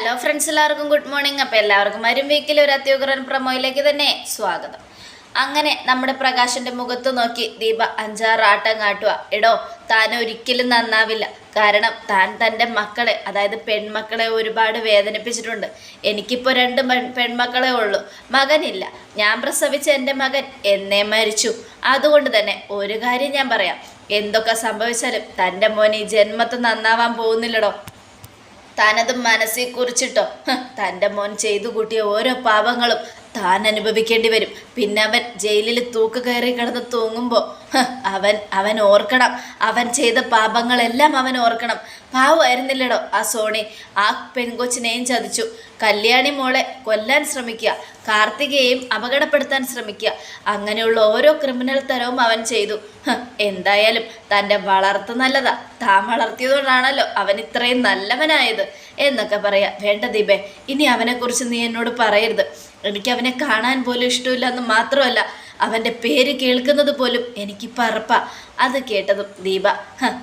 Hello friends എല്ലാവർക്കും good morning അപ്പോൾ എല്ലാവർക്കും വരും വീക്കിൽ ഒരു അത്യുഗ്രൻ പ്രമോയിലേക്ക് തന്നെ സ്വാഗതം. അങ്ങനെ നമ്മുടെ പ്രകാശന്റെ മുഖത്ത് നോക്കി ദീപ അഞ്ചാറ് ആട്ടം കാട്ടുക എടോ താൻ ഒരിക്കലും നന്നാവില്ല. കാരണം താൻ തന്റെ മക്കളെ അതായത് പെൺമക്കളെ ഒരുപാട് വേദനിപ്പിച്ചിട്ടുണ്ട്. എനിക്കിപ്പോൾ രണ്ട് പെൺ പെൺമക്കളെ ഉള്ളൂ. മകനില്ല. ഞാൻ പ്രസവിച്ച എന്റെ മകൻ എന്നേ മരിച്ചു. അതുകൊണ്ട് തന്നെ ഒരു കാര്യം ഞാൻ പറയാം. എന്തൊക്കെ സംഭവിച്ചാലും തന്റെ മോൻ ഈ ജന്മത്ത് നന്നാവാൻ പോകുന്നില്ലടോ. താനത് മനസ്സിൽ കുറിച്ചിട്ടോ. തന്റെ മോൻ ചെയ്തു കൂട്ടിയ ഓരോ പാപങ്ങളും താൻ അനുഭവിക്കേണ്ടി വരും. പിന്നെ അവൻ ജയിലിൽ തൂക്ക് കയറി കിടന്ന് തൂങ്ങുമ്പോൾ അവൻ അവൻ ഓർക്കണം. അവൻ ചെയ്ത പാപങ്ങളെല്ലാം അവൻ ഓർക്കണം. പാവമായിരുന്നില്ലടോ ആ സോണി. ആ പെൺകൊച്ചിനെയും ചതിച്ചു. കല്യാണി മോളെ കൊല്ലാൻ ശ്രമിക്കുക. കാർത്തികയെയും അപകടപ്പെടുത്താൻ ശ്രമിക്കുക. അങ്ങനെയുള്ള ഓരോ ക്രിമിനൽ തരവും അവൻ ചെയ്തു. എന്തായാലും തന്റെ വളർത്ത് നല്ലതാ. താൻ വളർത്തിയതുകൊണ്ടാണല്ലോ അവൻ ഇത്രയും നല്ലവനായത്. എന്നൊക്കെ പറയാം. വേണ്ട ദീപേ ഇനി അവനെക്കുറിച്ച് നീ എന്നോട് പറയരുത്. എനിക്ക് അവനെ കാണാൻ പോലും ഇഷ്ടമില്ല എന്ന് മാത്രമല്ല. അവന്റെ പേര് കേൾക്കുന്നത് പോലും എനിക്കിപ്പോൾ അറപ്പാ അത് കേട്ടതും ദീപ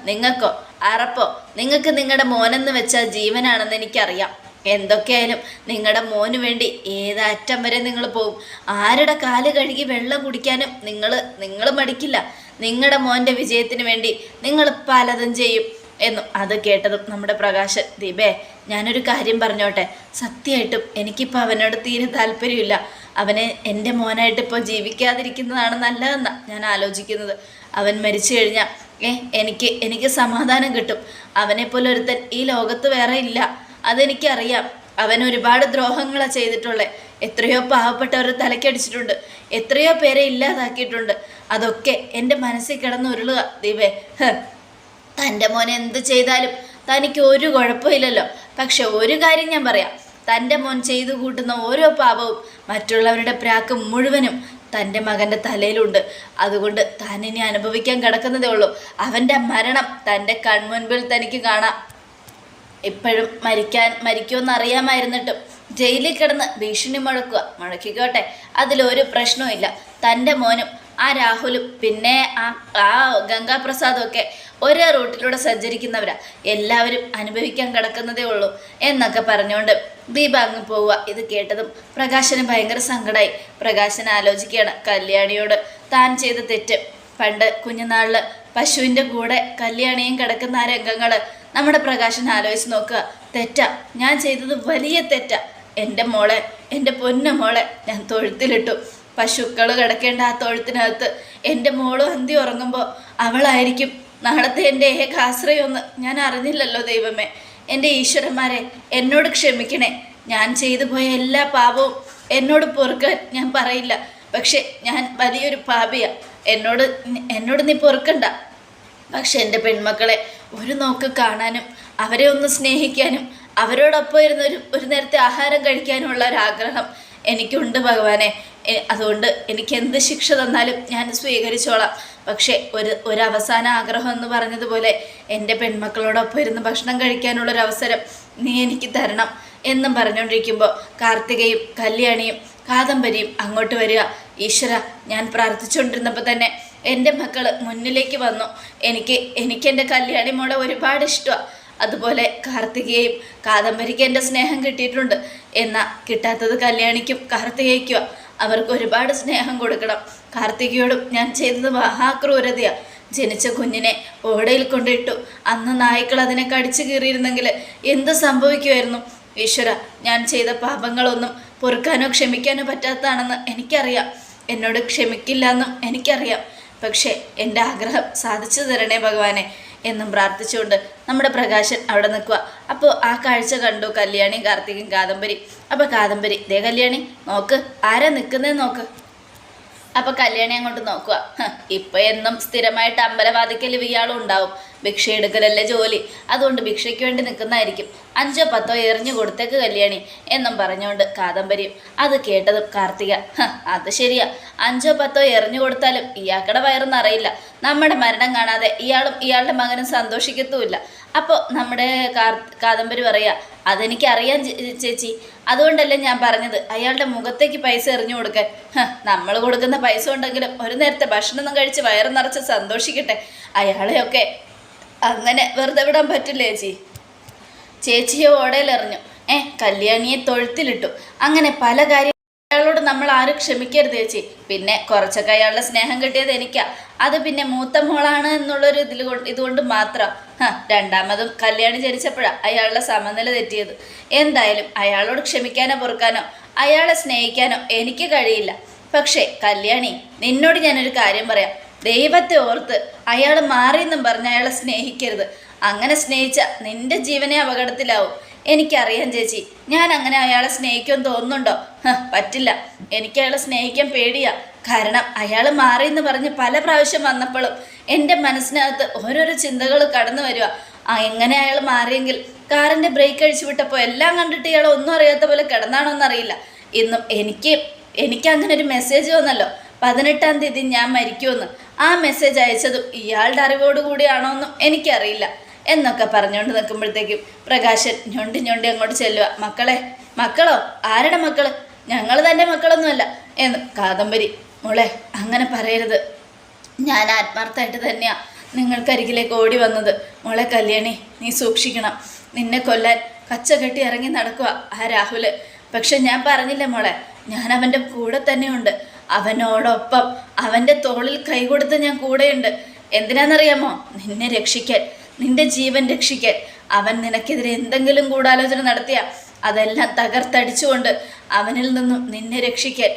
നിങ്ങൾക്കോ അറപ്പോ? നിങ്ങൾക്ക് നിങ്ങളുടെ മോനെന്ന് വെച്ചാൽ ജീവനാണെന്ന് എനിക്കറിയാം. എന്തൊക്കെയായാലും നിങ്ങളുടെ മോന് വേണ്ടി ഏതറ്റം വരെ നിങ്ങൾ പോകും ആരുടെ കാൽ കഴുകി വെള്ളം കുടിക്കാനും നിങ്ങൾ നിങ്ങൾ മടിക്കില്ല. നിങ്ങളുടെ മോന്റെ വിജയത്തിന് വേണ്ടി നിങ്ങൾ പലതും ചെയ്യും. എന്നും അത് കേട്ടതും നമ്മുടെ പ്രകാശൻ ദീപേ ഞാനൊരു കാര്യം പറഞ്ഞോട്ടെ. സത്യമായിട്ടും എനിക്കിപ്പോൾ അവനോട് തീരെ താല്പര്യമില്ല. അവനെ എന്റെ മോനായിട്ട് ഇപ്പോൾ ജീവിക്കാതിരിക്കുന്നതാണ് നല്ലതെന്നാണ് ഞാൻ ആലോചിക്കുന്നത്. അവൻ മരിച്ചു കഴിഞ്ഞാൽ ഏ എനിക്ക് എനിക്ക് സമാധാനം കിട്ടും. അവനെ പോലെ ഒരുത്തൻ ഈ ലോകത്ത് വേറെ ഇല്ല. അതെനിക്കറിയാം. അവൻ ഒരുപാട് ദ്രോഹങ്ങളാണ് ചെയ്തിട്ടുള്ളത് എത്രയോ പാവപ്പെട്ടവർ തലക്കടിച്ചിട്ടുണ്ട്. എത്രയോ പേരെ ഇല്ലാതാക്കിയിട്ടുണ്ട്. അതൊക്കെ എന്റെ മനസ്സിൽ കിടന്ന് ഉരുളുക ദീപേ. തന്റെ മോൻ എന്ത് ചെയ്താലും തനിക്ക് ഒരു കുഴപ്പമില്ലല്ലോ. പക്ഷെ ഒരു കാര്യം ഞാൻ പറയാം. തന്റെ മോൻ ചെയ്തു കൂട്ടുന്ന ഓരോ പാപവും മറ്റുള്ളവരുടെ പ്രാക്ക് മുഴുവനും തന്റെ മകന്റെ തലയിലുണ്ട്. അതുകൊണ്ട് താൻ ഇനി അനുഭവിക്കാൻ കിടക്കുന്നതേ ഉള്ളൂ. അവന്റെ മരണം തന്റെ കൺമുൻപിൽ തനിക്ക് കാണാം. ഇപ്പോഴും മരിക്കാൻ മരിക്കുമെന്ന് അറിയാമായിരുന്നിട്ടും ജയിലിൽ കിടന്ന് ഭീഷണി മുഴക്കുക മുഴക്കിക്കോട്ടെ അതിലൊരു പ്രശ്നവും ഇല്ല തന്റെ മോനും ആ രാഹുലും പിന്നെ ആ ആ ഗംഗാപ്രസാദും ഒക്കെ ഒരേ റൂട്ടിലൂടെ സഞ്ചരിക്കുന്നവരാ. എല്ലാവരും അനുഭവിക്കാൻ കിടക്കുന്നതേ ഉള്ളൂ എന്നൊക്കെ പറഞ്ഞുകൊണ്ട് ദീപ അങ്ങ് പോവുക. ഇത് കേട്ടതും പ്രകാശന് ഭയങ്കര സങ്കടമായി പ്രകാശൻ ആലോചിക്കുകയാണ് കല്യാണിയോട് താൻ ചെയ്ത തെറ്റ്. പണ്ട് കുഞ്ഞുനാളിൽ പശുവിന്റെ കൂടെ കല്യാണിയും കിടക്കുന്ന ആ രംഗങ്ങൾ നമ്മുടെ പ്രകാശൻ ആലോചിച്ച് നോക്കുക. തെറ്റാ ഞാൻ ചെയ്തത് വലിയ തെറ്റാ. എന്റെ മോളെ എന്റെ പൊന്ന മോളെ ഞാൻ തൊഴുത്തിലിട്ടു. പശുക്കൾ കിടക്കേണ്ട ആ തൊഴുത്തിനകത്ത്. എന്റെ മോൾ അന്തി ഉറങ്ങുമ്പോൾ അവളായിരിക്കും. നാളത്തെ എന്റെ ഏക ആശ്രയമൊന്ന് ഞാൻ അറിഞ്ഞില്ലല്ലോ ദൈവമേ. എന്റെ ഈശ്വരന്മാരെ എന്നോട് ക്ഷമിക്കണേ. ഞാൻ ചെയ്തു പോയ എല്ലാ പാപവും എന്നോട് പൊറുക്കാൻ ഞാൻ പറയില്ല. പക്ഷെ ഞാൻ വലിയൊരു പാപിയാ. എന്നോട് എന്നോട് നീ പൊറുക്കണ്ട. പക്ഷെ എന്റെ പെൺമക്കളെ ഒരു നോക്ക് കാണാനും അവരെ ഒന്ന് സ്നേഹിക്കാനും അവരോടൊപ്പം ഇരുന്ന് ഒരു ഒരു നേരത്തെ ആഹാരം കഴിക്കാനുമുള്ള ഒരാഗ്രഹം എനിക്കുണ്ട് ഭഗവാനെ. അതുകൊണ്ട് എനിക്ക് എന്ത് ശിക്ഷ തന്നാലും ഞാൻ സ്വീകരിച്ചോളാം. പക്ഷേ ഒരു ഒരു അവസാന ആഗ്രഹം എന്ന് പറഞ്ഞതുപോലെ എന്റെ പെൺമക്കളോടൊപ്പം ഇരുന്ന് ഭക്ഷണം കഴിക്കാനുള്ളൊരു അവസരം നീ എനിക്ക് തരണം എന്നും പറഞ്ഞുകൊണ്ടിരിക്കുമ്പോൾ കാർത്തികയും കല്യാണിയും കാദംബരിയും അങ്ങോട്ട് വരിക. ഈശ്വര ഞാൻ പ്രാർത്ഥിച്ചുകൊണ്ടിരുന്നപ്പോൾ തന്നെ എന്റെ മക്കൾ മുന്നിലേക്ക് വന്നു. എനിക്ക് എനിക്ക് എന്റെ കല്യാണി മോളെ ഒരുപാട് ഇഷ്ടമാണ് അതുപോലെ കാർത്തികയും കാദംബരിക്ക് എന്റെ സ്നേഹം കിട്ടിയിട്ടുണ്ട്. എന്നാൽ കിട്ടാത്തത് കല്യാണിക്കും കാർത്തികയ്ക്കും അവർക്ക് ഒരുപാട് സ്നേഹം കൊടുക്കണം. കാർത്തികയോടും ഞാൻ ചെയ്തത് മഹാക്രൂരതയാണ് ജനിച്ച കുഞ്ഞിനെ ഓടയിൽ കൊണ്ടിട്ടു. അന്ന് നായ്ക്കൾ അതിനെ കടിച്ചു കീറിയിരുന്നെങ്കിൽ എന്ത് സംഭവിക്കുമായിരുന്നു? ഈശ്വര ഞാൻ ചെയ്ത പാപങ്ങളൊന്നും പൊറുക്കാനോ ക്ഷമിക്കാനോ പറ്റാത്തതാണെന്ന് എനിക്കറിയാം. എന്നോട് ക്ഷമിക്കില്ല എന്നും എനിക്കറിയാം. പക്ഷേ എന്റെ ആഗ്രഹം സാധിച്ചു തരണേ ഭഗവാനെ. എന്നും പ്രാർത്ഥിച്ചുകൊണ്ട് നമ്മുടെ പ്രകാശൻ അവിടെ നിൽക്കുക. അപ്പോൾ ആ കാഴ്ച കണ്ടു കല്യാണി കാർത്തികൻ കാദംബരി. അപ്പോൾ കാദംബരി ദേ കല്യാണി നോക്ക് ആരാ നിൽക്കുന്നേ നോക്ക്. അപ്പൊ കല്യാണി അങ്ങോട്ട് നോക്കുക. ഇപ്പൊ എന്നും സ്ഥിരമായിട്ട് അമ്പലവാദിക്കൽ ഇയാളും ഉണ്ടാവും. ഭിക്ഷ എടുക്കലല്ലേ ജോലി. അതുകൊണ്ട് ഭിക്ഷയ്ക്ക് വേണ്ടി നിൽക്കുന്നതായിരിക്കും. അഞ്ചോ പത്തോ എറിഞ്ഞു കൊടുത്തേക്ക് കല്യാണി എന്നും പറഞ്ഞുകൊണ്ട് കാദംബരിയും അത് കേട്ടതും കാർത്തിക അത് ശരിയാ. അഞ്ചോ പത്തോ എറിഞ്ഞു കൊടുത്താലും ഇയാക്കടെ വയറൊന്നും അറിയില്ല. നമ്മുടെ മരണം കാണാതെ ഇയാളും ഇയാളുടെ മകനും സന്തോഷിക്കത്തുമില്ല. അപ്പോൾ നമ്മുടെ കാദംബരി പറയാ അതെനിക്കറിയാം ചേ- ചേച്ചി. അതുകൊണ്ടല്ലേ ഞാൻ പറഞ്ഞത്. അയാളുടെ മുഖത്തേക്ക് പൈസ എറിഞ്ഞു കൊടുക്കാൻ. നമ്മൾ കൊടുക്കുന്ന പൈസ ഉണ്ടെങ്കിലും ഒരു നേരത്തെ ഭക്ഷണം കഴിച്ച് വയറ് നിറച്ച് സന്തോഷിക്കട്ടെ. അയാളെയൊക്കെ അങ്ങനെ വെറുതെ വിടാൻ പറ്റില്ലേ ചേച്ചി? ചേച്ചിയെ ഓടയിലെറിഞ്ഞു. ഏ കല്യാണിയെ തൊഴുത്തിലിട്ടു. അങ്ങനെ പല കാര്യം അയാളോട് നമ്മൾ ആരും ക്ഷമിക്കരുത് ചേച്ചി. പിന്നെ കുറച്ചൊക്കെ അയാളുടെ സ്നേഹം കിട്ടിയത് എനിക്കാ. അത് പിന്നെ മൂത്ത മോളാണ് എന്നുള്ളൊരു ഇതിൽ കൊണ്ട് ഇതുകൊണ്ട് മാത്രം. രണ്ടാമതും കല്യാണി ജനിച്ചപ്പോഴാണ് അയാളുടെ സമനില തെറ്റിയത്. എന്തായാലും അയാളോട് ക്ഷമിക്കാനോ പൊറുക്കാനോ അയാളെ സ്നേഹിക്കാനോ എനിക്ക് കഴിയില്ല. പക്ഷേ കല്യാണി നിന്നോട് ഞാനൊരു കാര്യം പറയാം. ദൈവത്തെ ഓർത്ത് അയാൾ മാറിയെന്നും പറഞ്ഞ് അയാളെ സ്നേഹിക്കരുത്. അങ്ങനെ സ്നേഹിച്ച നിന്റെ ജീവനെ അപകടത്തിലാവും. എനിക്കറിയാം ചേച്ചി ഞാൻ അങ്ങനെ അയാളെ സ്നേഹിക്കുമെന്ന് തോന്നുന്നുണ്ടോ? പറ്റില്ല. എനിക്ക് അയാളെ സ്നേഹിക്കാൻ പേടിയാ. കാരണം അയാൾ മാറി എന്ന് പറഞ്ഞ് പല പ്രാവശ്യം വന്നപ്പോഴും എന്റെ മനസ്സിനകത്ത് ഓരോരോ ചിന്തകൾ കടന്നു വരിക എങ്ങനെ അയാൾ മാറിയെങ്കിൽ? കാറിന്റെ ബ്രേക്ക് അഴിച്ചു വിട്ടപ്പോൾ എല്ലാം കണ്ടിട്ട് ഇയാൾ ഒന്നും അറിയാത്ത പോലെ കിടന്നാണോന്നറിയില്ല ഇന്നും എനിക്ക് എനിക്ക് അങ്ങനെ ഒരു മെസ്സേജ് വന്നല്ലോ. പതിനെട്ടാം തീയതി ഞാൻ മരിക്കുമെന്ന്. ആ മെസ്സേജ് അയച്ചതും ഇയാളുടെ അറിവോട് കൂടിയാണോ എന്നും എനിക്കറിയില്ല. എന്നൊക്കെ പറഞ്ഞുകൊണ്ട് നിൽക്കുമ്പോഴത്തേക്കും പ്രകാശൻ ഞൊണ്ടി ഞൊണ്ടി അങ്ങോട്ട് ചെല്ലുക. മക്കളെ മക്കളോ ആരുടെ മക്കൾ ഞങ്ങൾ തന്നെ മക്കളൊന്നുമല്ല എന്ന് കാദംബരി. മോളെ അങ്ങനെ പറയരുത്. ഞാൻ ആത്മാർത്ഥമായിട്ട് തന്നെയാ നിങ്ങൾക്കരികിലേക്ക് ഓടി വന്നത്. മോളെ കല്യാണി നീ സൂക്ഷിക്കണം. നിന്നെ കൊല്ലാൻ കച്ച കെട്ടി ഇറങ്ങി നടക്കുക ആ രാഹുൽ. പക്ഷെ ഞാൻ പറഞ്ഞില്ല മോളെ ഞാൻ അവന്റെ കൂടെ തന്നെയുണ്ട്. അവനോടൊപ്പം അവന്റെ തോളിൽ കൈ കൊടുത്ത് ഞാൻ കൂടെയുണ്ട്. എന്തിനാണെന്നറിയാമോ നിന്നെ രക്ഷിക്കാൻ. നിന്റെ ജീവൻ രക്ഷിക്കാൻ അവൻ നിനക്കെതിരെ എന്തെങ്കിലും ഗൂഢാലോചന നടത്തിയ അതെല്ലാം തകർത്തടിച്ചുകൊണ്ട് അവനിൽ നിന്നും നിന്നെ രക്ഷിക്കാൻ.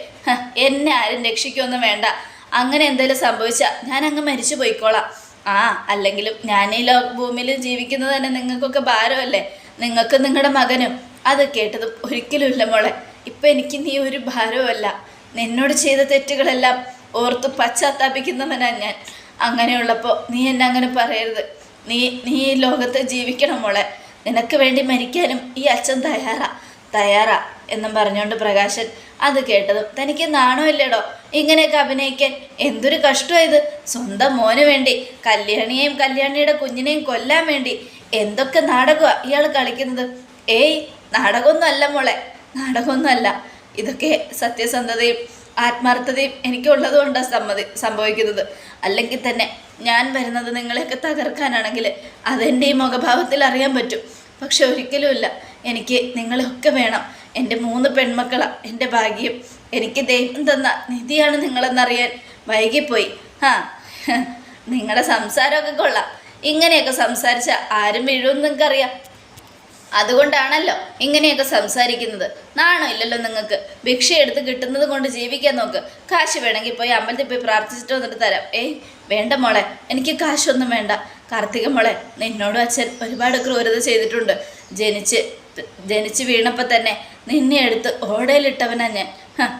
എന്നെ ആരും രക്ഷിക്കൊന്നും വേണ്ട. അങ്ങനെ എന്തെങ്കിലും സംഭവിച്ചാൽ ഞാൻ അങ്ങ് മരിച്ചു പോയിക്കോളാം. ആ അല്ലെങ്കിലും ഞാൻ ഈ ലോ ഭൂമിയിൽ ജീവിക്കുന്നത് തന്നെ നിങ്ങൾക്കൊക്കെ ഭാരമല്ലേ? നിങ്ങൾക്ക് നിങ്ങളുടെ മകനും. അത് കേട്ടതും ഒരിക്കലും ഇല്ല മോളെ. ഇപ്പം എനിക്ക് നീ ഒരു ഭാരവുമല്ല. നിന്നോട് ചെയ്ത തെറ്റുകളെല്ലാം ഓർത്ത് പശ്ചാത്താപിക്കുന്നവനാണ് ഞാൻ. അങ്ങനെയുള്ളപ്പോൾ നീ എന്നെ അങ്ങനെ പറയരുത്. നീ നീ ഈ ലോകത്ത് ജീവിക്കണം മോളെ. നിനക്ക് വേണ്ടി മരിക്കാനും ഈ അച്ഛൻ തയ്യാറാ തയ്യാറാ എന്നും പറഞ്ഞുകൊണ്ട് പ്രകാശൻ അത് കേട്ടതും തനിക്ക് നാണമില്ലടോ ഇങ്ങനെയൊക്കെ അഭിനയിക്കാൻ എന്തൊരു കഷ്ടമായത് സ്വന്തം മോന് വേണ്ടി കല്യാണിയെയും കല്യാണിയുടെ കുഞ്ഞിനെയും കൊല്ലാൻ വേണ്ടി എന്തൊക്കെ നാടകമാണ് ഇയാൾ കളിക്കുന്നത്. ഏയ് നാടകമൊന്നും അല്ല മോളെ നാടകമൊന്നുമല്ല. ഇതൊക്കെ സത്യസന്ധതയും ആത്മാർത്ഥതയും എനിക്കുള്ളതുകൊണ്ടാണ് സമ്മതി സംഭവിക്കുന്നത്. അല്ലെങ്കിൽ തന്നെ ഞാൻ വരുന്നത് നിങ്ങളെയൊക്കെ തകർക്കാനാണെങ്കിൽ അതെന്റെ ഈ മുഖഭാവത്തിൽ അറിയാൻ പറ്റും. പക്ഷെ ഒരിക്കലുമില്ല എനിക്ക് നിങ്ങളെയൊക്കെ വേണം. എന്റെ മൂന്ന് പെൺമക്കളാണ് എന്റെ ഭാഗ്യം. എനിക്ക് ദൈവം തന്ന നിധിയാണ് നിങ്ങളെന്നറിയാൻ. വൈകിപ്പോയി. ആ നിങ്ങളുടെ സംസാരമൊക്കെ കൊള്ളാം. ഇങ്ങനെയൊക്കെ സംസാരിച്ച ആരും വീഴുമെന്ന് നിങ്ങൾക്കറിയാം. അതുകൊണ്ടാണല്ലോ ഇങ്ങനെയൊക്കെ സംസാരിക്കുന്നത്. നാണോ ഇല്ലല്ലോ നിങ്ങൾക്ക്. ഭിക്ഷ എടുത്ത് കിട്ടുന്നത് കൊണ്ട് ജീവിക്കാൻ നോക്ക്. കാശ് വേണമെങ്കിൽ പോയി അമ്പലത്തിൽ പോയി പ്രാർത്ഥിച്ചിട്ട് വന്നിട്ട് തരാം. ഏയ് വേണ്ട മോളെ. എനിക്ക് കാശൊന്നും വേണ്ട. കാർത്തിക മോളെ നിന്നോടും അച്ഛൻ ഒരുപാട് ക്രൂരത ചെയ്തിട്ടുണ്ട്. ജനിച്ച് ജനിച്ച് വീണപ്പോൾ തന്നെ നിന്നെ എടുത്ത് ഓടയിലിട്ടവനാ ഞാൻ.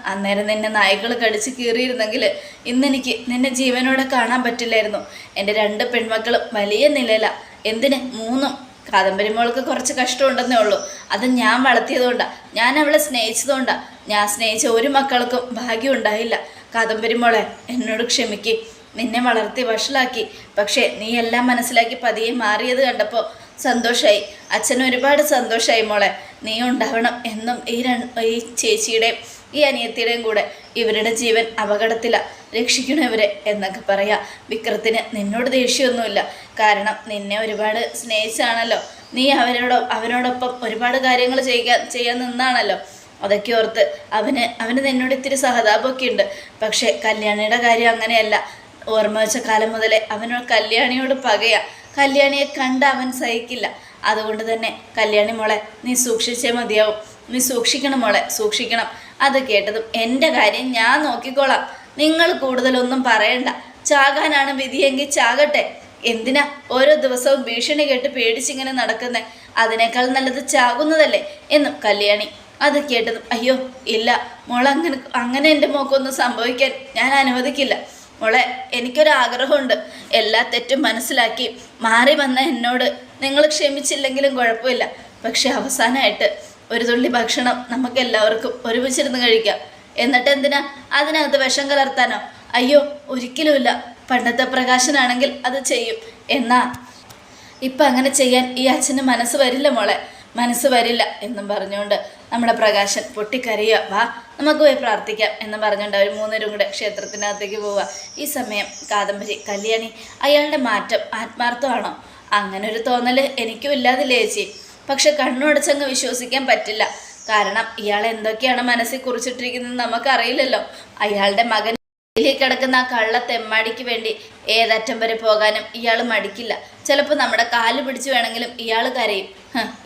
അന്നേരം നിന്നെ നായ്ക്കൾ കടിച്ച് കീറിയിരുന്നെങ്കിൽ ഇന്നെനിക്ക് നിന്നെ ജീവനോടെ കാണാൻ പറ്റില്ലായിരുന്നു. എന്റെ രണ്ട് പെൺമക്കളും വലിയ നിലയില. എന്തിന് മൂന്നും കാദംബരി മോൾക്ക് കുറച്ച് കഷ്ടമുണ്ടെന്നേ ഉള്ളൂ. അത് ഞാൻ വളർത്തിയതുകൊണ്ടാണ് ഞാൻ അവളെ സ്നേഹിച്ചതുകൊണ്ടാണ് ഞാൻ സ്നേഹിച്ച ഒരു മക്കൾക്കും ഭാഗ്യം ഉണ്ടായില്ല. കാദംബരി മോളെ എന്നോട് ക്ഷമിക്ക്. നിന്നെ വളർത്തി വഷളാക്കി. പക്ഷേ നീ എല്ലാം മനസ്സിലാക്കി പതിയെ മാറിയത് കണ്ടപ്പോൾ സന്തോഷമായി അച്ഛന് ഒരുപാട് സന്തോഷമായി മോളെ. നീ ഉണ്ടാവണം എന്നും ഈ ഈ ചേച്ചിയുടെയും ഈ അനിയത്തിയുടെയും കൂടെ ഇവരുടെ ജീവൻ അപകടത്തിലാണ് രക്ഷിക്കണവരെ എന്നൊക്കെ പറയാം. വിക്രത്തിന് നിന്നോട് ദേഷ്യമൊന്നുമില്ല. കാരണം നിന്നെ ഒരുപാട് സ്നേഹിച്ചാണല്ലോ. നീ അവരോട് അവനോടൊപ്പം ഒരുപാട് കാര്യങ്ങൾ ചെയ്യാൻ ചെയ്യാൻ നിന്നാണല്ലോ. അതൊക്കെ ഓർത്ത് അവന് അവന് നിന്നോട് ഇത്തിരി സഹതാപമൊക്കെ ഉണ്ട്. പക്ഷേ കല്യാണിയുടെ കാര്യം അങ്ങനെയല്ല. ഓർമ്മ വെച്ച കാലം മുതലേ അവനോട് കല്യാണിയോട് പകയാ. കല്യാണിയെ കണ്ട് അവൻ സഹിക്കില്ല. അതുകൊണ്ട് തന്നെ കല്യാണി മോളെ നീ സൂക്ഷിച്ചേ മതിയാവും. നീ സൂക്ഷിക്കണം മോളെ സൂക്ഷിക്കണം. അത് കേട്ടതും എന്റെ കാര്യം ഞാൻ നോക്കിക്കോളാം. നിങ്ങൾ കൂടുതലൊന്നും പറയണ്ട. ചാകാനാണ് വിധിയെങ്കിൽ ചാകട്ടെ. എന്തിനാ ഓരോ ദിവസവും ഭീഷണി കേട്ട് പേടിച്ചിങ്ങനെ നടക്കുന്നേ? അതിനേക്കാൾ നല്ലത് ചാകുന്നതല്ലേ എന്നും കല്യാണി അത് കേട്ടതും അയ്യോ ഇല്ല. മോളങ്ങനെ അങ്ങനെ എന്റെ മോക്കൊന്നും സംഭവിക്കാൻ ഞാൻ അനുവദിക്കില്ല. മോളെ എനിക്കൊരു ആഗ്രഹമുണ്ട് എല്ലാ തെറ്റും മനസ്സിലാക്കി മാറി വന്ന എന്നോട് നിങ്ങൾ ക്ഷമിച്ചില്ലെങ്കിലും കുഴപ്പമില്ല. പക്ഷെ അവസാനമായിട്ട് ഒരു തുള്ളി ഭക്ഷണം നമുക്ക് എല്ലാവർക്കും ഒരുമിച്ചിരുന്ന് കഴിക്കാം. എന്നിട്ട് എന്തിനാ അതിനകത്ത് വിഷം കലർത്താനോ? അയ്യോ ഒരിക്കലുമില്ല. പണ്ടത്തെ പ്രകാശനാണെങ്കിൽ അത് ചെയ്യും. എന്നാ? ഇപ്പം അങ്ങനെ ചെയ്യാൻ ഈ അച്ഛന് മനസ്സ് വരില്ല മോളെ. മനസ്സ് വരില്ല എന്നും പറഞ്ഞുകൊണ്ട് നമ്മുടെ പ്രകാശൻ പൊട്ടിക്കരയുക. വാ നമുക്ക് പോയി പ്രാർത്ഥിക്കാം എന്ന് പറഞ്ഞുകൊണ്ട് അവർ മൂന്നരും കൂടെ ക്ഷേത്രത്തിനകത്തേക്ക് പോവുക. ഈ സമയം കാദംബരി കല്യാണി അയാളുടെ മാറ്റം ആത്മാർത്ഥമാണോ? അങ്ങനെ ഒരു തോന്നൽ എനിക്കും ഇല്ലാതില്ലേ ചേച്ചി. പക്ഷെ കണ്ണുടച്ചങ്ങ് വിശ്വസിക്കാൻ പറ്റില്ല. കാരണം ഇയാൾ എന്തൊക്കെയാണ് മനസ്സിൽ കുറിച്ചിട്ടിരിക്കുന്നത് നമുക്കറിയില്ലല്ലോ. അയാളുടെ മകൻ ജയിലിൽ കിടക്കുന്ന ആ കള്ള തെമ്മാടിക്ക് വേണ്ടി ഏതറ്റം വരെ പോകാനും ഇയാൾ മടിക്കില്ല. ചിലപ്പോൾ നമ്മുടെ കാൽ പിടിച്ചു വേണമെങ്കിലും ഇയാൾ കരയും.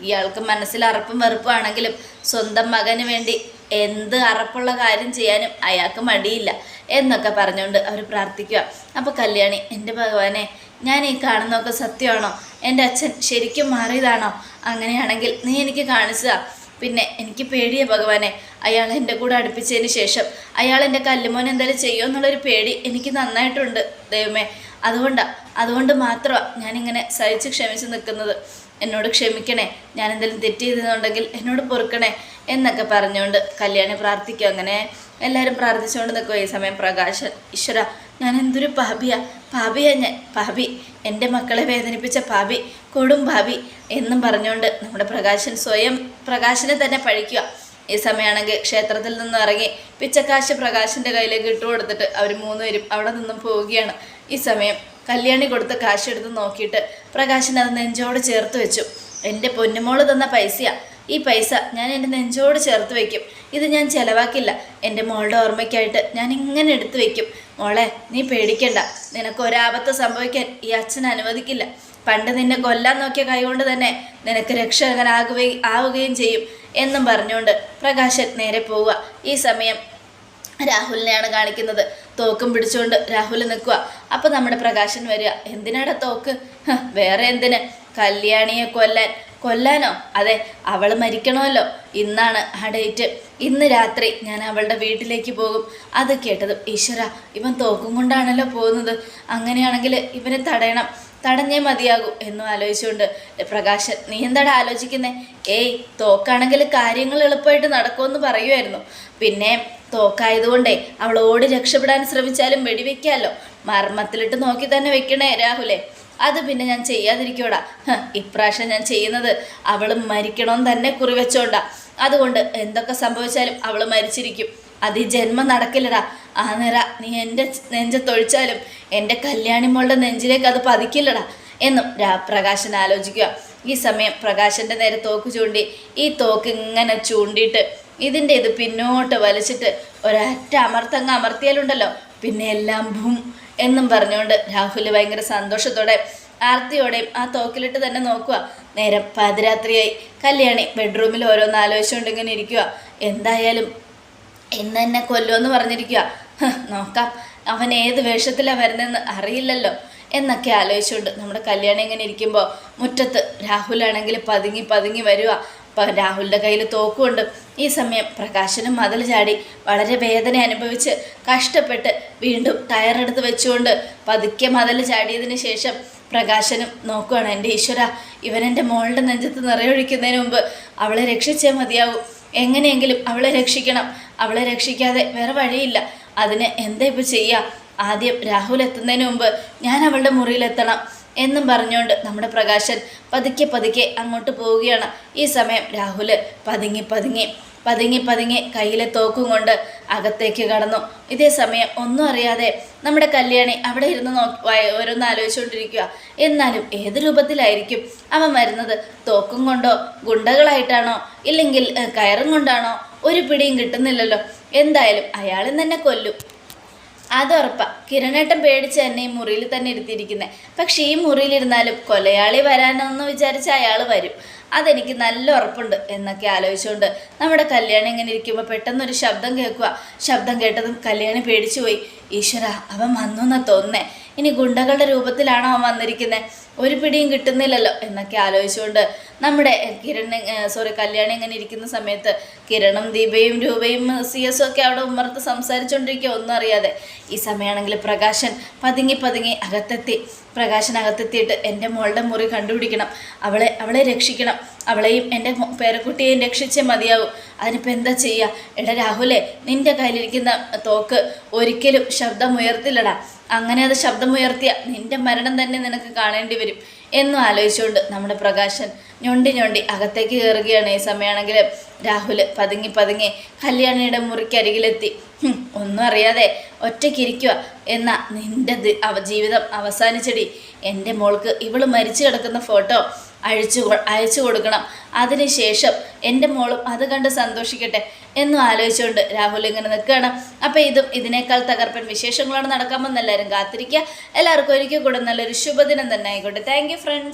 ഇയാൾക്ക് മനസ്സിൽ അറപ്പും വെറുപ്പും ആണെങ്കിലും സ്വന്തം മകന് വേണ്ടി എന്ത് അറപ്പുള്ള കാര്യം ചെയ്യാനും അയാൾക്ക് മടിയില്ല എന്നൊക്കെ പറഞ്ഞുകൊണ്ട് അവർ പ്രാർത്ഥിക്കുക അപ്പോൾ കല്യാണി എന്റെ ഭഗവാനെ ഞാൻ ഈ കാണുന്നതൊക്കെ സത്യമാണോ? എന്റെ അച്ഛൻ ശരിക്കും മാറിയതാണോ? അങ്ങനെയാണെങ്കിൽ നീ എനിക്ക് കാണിച്ചതാ. പിന്നെ എനിക്ക് പേടിയ ഭഗവാനെ. അയാൾ എന്റെ കൂടെ അടുപ്പിച്ചതിന് ശേഷം അയാൾ എന്റെ കല്ലുമോൻ എന്തായാലും ചെയ്യുമോ എന്നുള്ളൊരു പേടി എനിക്ക് നന്നായിട്ടുണ്ട് ദൈവമേ. അതുകൊണ്ടാണ് അതുകൊണ്ട് മാത്രമാണ് ഞാനിങ്ങനെ സഹിച്ച് ക്ഷമിച്ച് നിൽക്കുന്നത്. എന്നോട് ക്ഷമിക്കണേ. ഞാൻ എന്തെങ്കിലും തെറ്റ് ചെയ്തെന്നുണ്ടെങ്കിൽ എന്നോട് പൊറുക്കണേ എന്നൊക്കെ പറഞ്ഞുകൊണ്ട് കല്യാണി പ്രാർത്ഥിക്കും അങ്ങനെ എല്ലാവരും പ്രാർത്ഥിച്ചുകൊണ്ട് നിൽക്കുക ഈ സമയം പ്രകാശൻ. ഈശ്വര ഞാൻ എന്തൊരു പാപിയാ? പാപിയാ ഞാൻ. പാപി. എന്റെ മക്കളെ വേദനിപ്പിച്ച പാപി. കൊടും പാപി എന്നും പറഞ്ഞുകൊണ്ട് നമ്മുടെ പ്രകാശൻ സ്വയം പ്രകാശനെ തന്നെ പഴിക്കുക. ഈ സമയമാണെങ്കിൽ ക്ഷേത്രത്തിൽ നിന്നും ഇറങ്ങി പിച്ചക്കാശ് പ്രകാശിന്റെ കയ്യിലേക്ക് ഇട്ടു കൊടുത്തിട്ട് അവർ മൂന്നുപേരും അവിടെ നിന്നും പോവുകയാണ്. ഈ സമയം കല്യാണി കൊടുത്ത കാശ് എടുത്ത് നോക്കിയിട്ട് പ്രകാശൻ അത് നെഞ്ചോട് ചേർത്ത് വെച്ചു. എന്റെ പൊന്നുമോൾ തന്ന പൈസയാ. ഈ പൈസ ഞാൻ എന്റെ നെഞ്ചോട് ചേർത്ത് വയ്ക്കും ഇത് ഞാൻ ചിലവാക്കില്ല. എന്റെ മോളുടെ ഓർമ്മയ്ക്കായിട്ട് ഞാൻ ഇങ്ങനെ എടുത്തു വയ്ക്കും മോളെ നീ പേടിക്കണ്ട. നിനക്ക് ഒരാപത്ത് സംഭവിക്കാൻ ഈ അച്ഛൻ അനുവദിക്കില്ല. പണ്ട് നിന്നെ കൊല്ലാൻ നോക്കിയ കൈകൊണ്ട് തന്നെ നിനക്ക് രക്ഷകനാകുകയും ആവുകയും ചെയ്യും എന്നും പറഞ്ഞുകൊണ്ട് പ്രകാശൻ നേരെ പോവുക. ഈ സമയം രാഹുലിനെയാണ് കാണിക്കുന്നത്. തോക്കും പിടിച്ചുകൊണ്ട് രാഹുൽ നിൽക്കുക. അപ്പോൾ നമ്മുടെ പ്രകാശൻ വരിക. എന്തിനാടാ തോക്ക്? വേറെ എന്തിന്? കല്യാണിയെ കൊല്ലാൻ കൊല്ലാനോ? അതെ അവൾ മരിക്കണമല്ലോ. ഇന്നാണ് ആ ഡേറ്റ് ഇന്ന് രാത്രി ഞാൻ അവളുടെ വീട്ടിലേക്ക് പോകും. അത് കേട്ടതും ഈശ്വര ഇവൻ തോക്കും കൊണ്ടാണല്ലോ പോകുന്നത്. അങ്ങനെയാണെങ്കിൽ ഇവനെ തടയണം. തടഞ്ഞേ മതിയാകൂ എന്നും ആലോചിച്ചുകൊണ്ട് പ്രകാശൻ നീ എന്താടാ ആലോചിക്കുന്നേ? ഏയ് തോക്കാണെങ്കിൽ കാര്യങ്ങൾ എളുപ്പമായിട്ട് നടക്കുമെന്ന് പറയുമായിരുന്നു. പിന്നെ തോക്കായതുകൊണ്ടേ അവൾ ഓടി രക്ഷപ്പെടാൻ ശ്രമിച്ചാലും വെടിവെക്കാമല്ലോ. മർമ്മത്തിലിട്ട് നോക്കി തന്നെ വെക്കണേ രാഹുലേ. അത് പിന്നെ ഞാൻ ചെയ്യാതിരിക്കോടാ ഇപ്രാവശ്യം ഞാൻ ചെയ്യുന്നത് അവൾ മരിക്കണമെന്ന് തന്നെ കുറിവെച്ചോണ്ടാ. അതുകൊണ്ട് എന്തൊക്കെ സംഭവിച്ചാലും അവൾ മരിച്ചിരിക്കും. അത് ഈ ജന്മം നടക്കില്ലടാ. ആ നിറ നീ എന്റെ നെഞ്ചത്തൊഴിച്ചാലും എന്റെ കല്യാണി മോളുടെ നെഞ്ചിലേക്ക് അത് പതിക്കില്ലടാ. എന്നും പ്രകാശൻ ആലോചിക്കുക ഈ സമയം പ്രകാശന്റെ നേരെ തോക്ക് ചൂണ്ടി ഈ തോക്ക് ഇങ്ങനെ ചൂണ്ടിയിട്ട് ഇതിന്റെ ഇത് പിന്നോട്ട് വലിച്ചിട്ട് ഒരറ്റ അമർത്തങ്ങ് അമർത്തിയാലുണ്ടല്ലോ. പിന്നെ എല്ലാം ഭൂം. എന്നും പറഞ്ഞുകൊണ്ട് രാഹുൽ ഭയങ്കര സന്തോഷത്തോടെ ആർത്തിയോടെയും ആ തോക്കിലിട്ട് തന്നെ നോക്കുക നേരം പാതിരാത്രിയായി. കല്യാണി ബെഡ്റൂമിൽ ഓരോന്ന് ആലോചിച്ചുകൊണ്ട് ഇങ്ങനെ ഇരിക്കുക എന്തായാലും ഇന്ന് എന്നെ കൊല്ലുമെന്ന് പറഞ്ഞിരിക്കുക നോക്കാം. അവൻ ഏത് വേഷത്തിലാണ് വരുന്നതെന്ന് അറിയില്ലല്ലോ. എന്നൊക്കെ ആലോചിച്ചുകൊണ്ട് നമ്മുടെ കല്യാണം ഇങ്ങനെ ഇരിക്കുമ്പോൾ മുറ്റത്ത് രാഹുലാണെങ്കിൽ പതുങ്ങി പതുങ്ങി വരിക അപ്പം രാഹുലിന്റെ കയ്യിൽ തോക്കുകൊണ്ട് ഈ സമയം പ്രകാശനും മതിൽ ചാടി വളരെ വേദന അനുഭവിച്ച് കഷ്ടപ്പെട്ട് വീണ്ടും ടയറെടുത്ത് വെച്ചുകൊണ്ട് പതുക്കെ മതൽ ചാടിയതിന് ശേഷം പ്രകാശനും നോക്കുവാണ് എന്റെ ഈശ്വര ഇവനെന്റെ മോളുടെ നെഞ്ചത്ത് നിറയൊഴിക്കുന്നതിന് മുമ്പ് അവളെ രക്ഷിച്ചേ മതിയാവൂ. എങ്ങനെയെങ്കിലും അവളെ രക്ഷിക്കണം. അവളെ രക്ഷിക്കാതെ വേറെ വഴിയില്ല. അതിന് എന്താ ഇപ്പോൾ ചെയ്യുക ആദ്യം രാഹുൽ എത്തുന്നതിന് മുമ്പ് ഞാൻ അവളുടെ മുറിയിലെത്തണം എന്നും പറഞ്ഞുകൊണ്ട് നമ്മുടെ പ്രകാശൻ പതുക്കെ പതുക്കെ അങ്ങോട്ട് പോവുകയാണ്. ഈ സമയം രാഹുൽ പതുങ്ങി പതുങ്ങി പതുങ്ങി പതുങ്ങി കയ്യിലെ തോക്കും കൊണ്ട് അകത്തേക്ക് കടന്നു. ഇതേ സമയം ഒന്നും അറിയാതെ നമ്മുടെ കല്യാണി അവിടെ ഇരുന്ന് നോക്കി ഓരോന്ന് ആലോചിച്ചുകൊണ്ടിരിക്കുക. എന്നാലും ഏത് രൂപത്തിലായിരിക്കും അവൻ വരുന്നത്? തോക്കും കൊണ്ടോ ഗുണ്ടകളായിട്ടാണോ? ഇല്ലെങ്കിൽ കയറും കൊണ്ടാണോ? ഒരു പിടിയും കിട്ടുന്നില്ലല്ലോ. എന്തായാലും അയാളും തന്നെ കൊല്ലും. അതുറപ്പാ. കിരണേട്ടൻ പേടിച്ച് തന്നെ ഈ മുറിയിൽ തന്നെ ഇരുത്തിയിരിക്കുന്നത് പക്ഷെ ഈ മുറിയിലിരുന്നാലും കൊലയാളി വരാനെന്ന് വിചാരിച്ച അയാൾ വരും. അതെനിക്ക് നല്ല ഉറപ്പുണ്ട് എന്നൊക്കെ ആലോചിച്ചുകൊണ്ട് നമ്മുടെ കല്യാണി ഇങ്ങനെ ഇരിക്കുമ്പോൾ പെട്ടെന്നൊരു ശബ്ദം കേൾക്കുക ശബ്ദം കേട്ടതും കല്യാണി പേടിച്ചു പോയി ഈശ്വര അവൻ വന്നു എന്നാ തോന്നേ ഇനി ഗുണ്ടകളുടെ രൂപത്തിലാണോ അവൻ വന്നിരിക്കുന്നത് ഒരു പിടിയും കിട്ടുന്നില്ലല്ലോ എന്നൊക്കെ ആലോചിച്ചുകൊണ്ട് നമ്മുടെ കിരൺ സോറി കല്യാണി ഇങ്ങനെ ഇരിക്കുന്ന സമയത്ത് കിരണും ദീപയും രൂപയും സി എസും ഒക്കെ അവിടെ ഉമ്മർത്ത് സംസാരിച്ചുകൊണ്ടിരിക്കുക ഒന്നും അറിയാതെ. ഈ സമയമാണെങ്കിൽ പ്രകാശൻ പതുങ്ങി പതുങ്ങി അകത്തെത്തി പ്രകാശൻ അകത്തെത്തിയിട്ട് എന്റെ മോളുടെ മുറി കണ്ടുപിടിക്കണം. അവളെ അവളെ രക്ഷിക്കണം. അവളെയും എന്റെ പേരക്കുട്ടിയെയും രക്ഷിച്ചേ മതിയാവും. അതിനിപ്പോൾ എന്താ ചെയ്യുക എടാ രാഹുലേ നിന്റെ കയ്യിലിരിക്കുന്ന തോക്ക് ഒരിക്കലും ശബ്ദമുയർത്തില്ലടാ. അങ്ങനെ അത് ശബ്ദമുയർത്തിയ നിന്റെ മരണം തന്നെ നിനക്ക് കാണേണ്ടി എന്നും ആലോചിച്ചുകൊണ്ട് നമ്മുടെ പ്രകാശൻ ഞൊണ്ടി ഞൊണ്ടി അകത്തേക്ക് കയറുകയാണ്. ഈ സമയമാണെങ്കിൽ രാഹുൽ പതുങ്ങി പതുങ്ങി കല്യാണിയുടെ മുറിക്കരികിലെത്തി. ഒന്നും അറിയാതെ ഒറ്റയ്ക്കിരിക്കുക എന്ന നിന്റെ ജീവിതം അവസാനിച്ചടി. എന്റെ മോൾക്ക് ഇവൾ മരിച്ചു കിടക്കുന്ന ഫോട്ടോ അഴിച്ചു അയച്ചു കൊടുക്കണം. അതിനുശേഷം എന്റെ മോളും അത് കണ്ട് സന്തോഷിക്കട്ടെ. എന്നും ആലോചിച്ചുകൊണ്ട് രാഹുൽ ഇങ്ങനെ നിൽക്കുകയാണ്. അപ്പോൾ ഇതും ഇതിനേക്കാൾ തകർപ്പൻ വിശേഷങ്ങളാണ് നടക്കാമെന്ന് എല്ലാവരും കാത്തിരിക്കുക. എല്ലാവർക്കും ഒരിക്കൽ കൂടെ നല്ലൊരു ശുഭദിനം തന്നെ ആയിക്കോട്ടെ. Thank friends